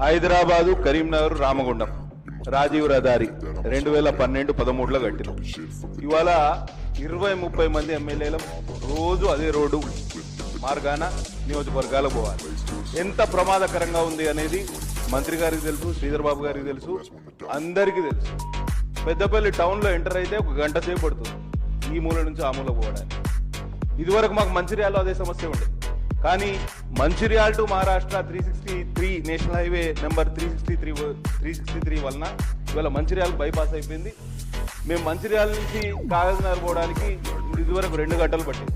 హైదరాబాదు కరీంనగర్ రామగుండం. రాజీవ్ రహదారి రెండు వేల పన్నెండు పదమూడులో కట్టిన ఇవాళ ఇరవై ముప్పై మంది ఎమ్మెల్యేలు రోజు అదే రోడ్డు మార్గాన నియోజకవర్గాలకు పోవాలి. ఎంత ప్రమాదకరంగా ఉంది అనేది మంత్రి గారికి తెలుసు శ్రీధర్ బాబు గారికి తెలుసు అందరికీ తెలుసు. పెద్దపల్లి టౌన్లో ఎంటర్ అయితే ఒక గంట సేపు పడుతుంది ఈ మూల నుంచి ఆ మూల పోవడానికి. ఇదివరకు మాకు మంచిర్యాలలో అదే సమస్య ఉండేది. కానీ Mancherial to Maharashtra three sixty three national highway number three sixty three three sixty three వలన ఇవాళ మంచిర్యాల బైపాస్ అయిపోయింది. మేము మంచిర్యాల నుంచి కాగజ్నగర్ పోవడానికి ఇదివరకు రెండు గంటలు పట్టింది.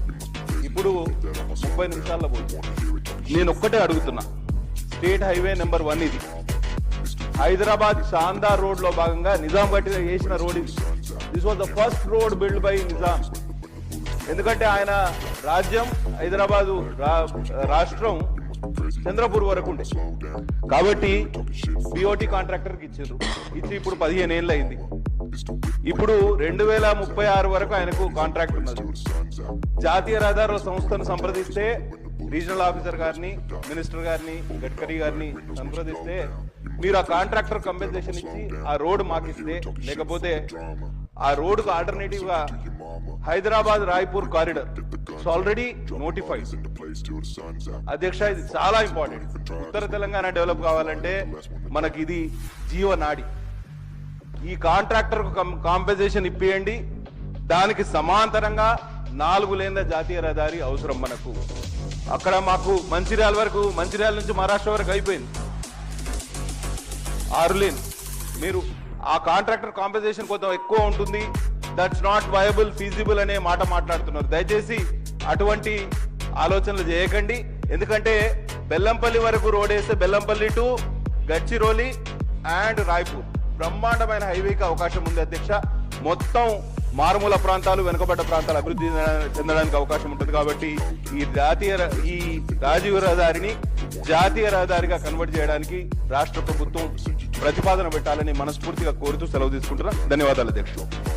ఇప్పుడు ముప్పై నిమిషాల్లో పోతుంది నేను ఒక్కటే అడుగుతున్నా. స్టేట్ హైవే నెంబర్ వన్ ఇది. హైదరాబాద్ షాందార్ రోడ్లో భాగంగా నిజాం బట్టి వేసిన రోడ్ ఇది. This was the first road build by Nizam ఎందుకంటే ఆయన రాజ్యం హైదరాబాదు రా- రాష్ట్రం చంద్రపూర్ వరకు ఉండే. కాబట్టి బిఓటి కాంట్రాక్టర్కి ఇచ్చారు. ఇచ్చి ఇప్పుడు పదిహేను ఏళ్ళు అయింది. ఇప్పుడు రెండు వేల ముప్పై ఆరు వరకు ఆయనకు కాంట్రాక్ట్ ఉన్నది. జాతీయ రహదారుల సంస్థను సంప్రదిస్తే రీజనల్ ఆఫీసర్ గారిని మినిస్టర్ గారిని గడ్కరీ గారిని సంప్రదిస్తే మీరు ఆ కాంట్రాక్టర్ కంపెన్సేషన్ ఇచ్చి ఆ రోడ్ మాకు ఇస్తే లేకపోతే ఆ రోడ్డుకు ఆల్టర్నేటివ్గా Hyderabad Raipur corridor already notified అధ్యక్ష ఇది చాలా ఇంపార్టెంట్ ఉత్తర తెలంగాణ డెవలప్ కావాలంటే మనకి ఇది జీవనాడి ఈ కాంట్రాక్టర్కు కాంపెన్సేషన్ ఇప్పియండి. దానికి సమాంతరంగా నాలుగు లేన్ల జాతీయ రహదారి అవసరం మనకు. అక్కడ మాకు మంచిర్యాల వరకు మంచిర్యాల నుంచి మహారాష్ట్ర వరకు అయిపోయింది. ఆరు లేన్. మీరు ఆ కాంట్రాక్టర్ కాంపెన్సేషన్ కొంచెం ఎక్కువ ఉంటుంది. దట్స్ నాట్ వయబుల్ ఫీజిబుల్ అనే మాట మాట్లాడుతున్నారు. దయచేసి అటువంటి ఆలోచనలు చేయకండి. ఎందుకంటే బెల్లంపల్లి వరకు రోడ్ వేస్తే బెల్లంపల్లి టు గచ్చిరోలి అండ్ రాయ్పూర్. బ్రహ్మాండమైన హైవేకి అవకాశం ఉంది అధ్యక్ష. మొత్తం మారుమూల ప్రాంతాలు వెనుకబడ్డ ప్రాంతాలు అభివృద్ధి చెందడానికి అవకాశం ఉంటుంది కాబట్టి ఈ జాతీయ ఈ రాజీవ్ రహదారిని జాతీయ రహదారిగా కన్వర్ట్ చేయడానికి రాష్ట్ర ప్రభుత్వం ప్రతిపాదన పెట్టాలని మనస్ఫూర్తిగా కోరుతూ సెలవు తీసుకుంటున్నా. ధన్యవాదాలు అధ్యక్షులు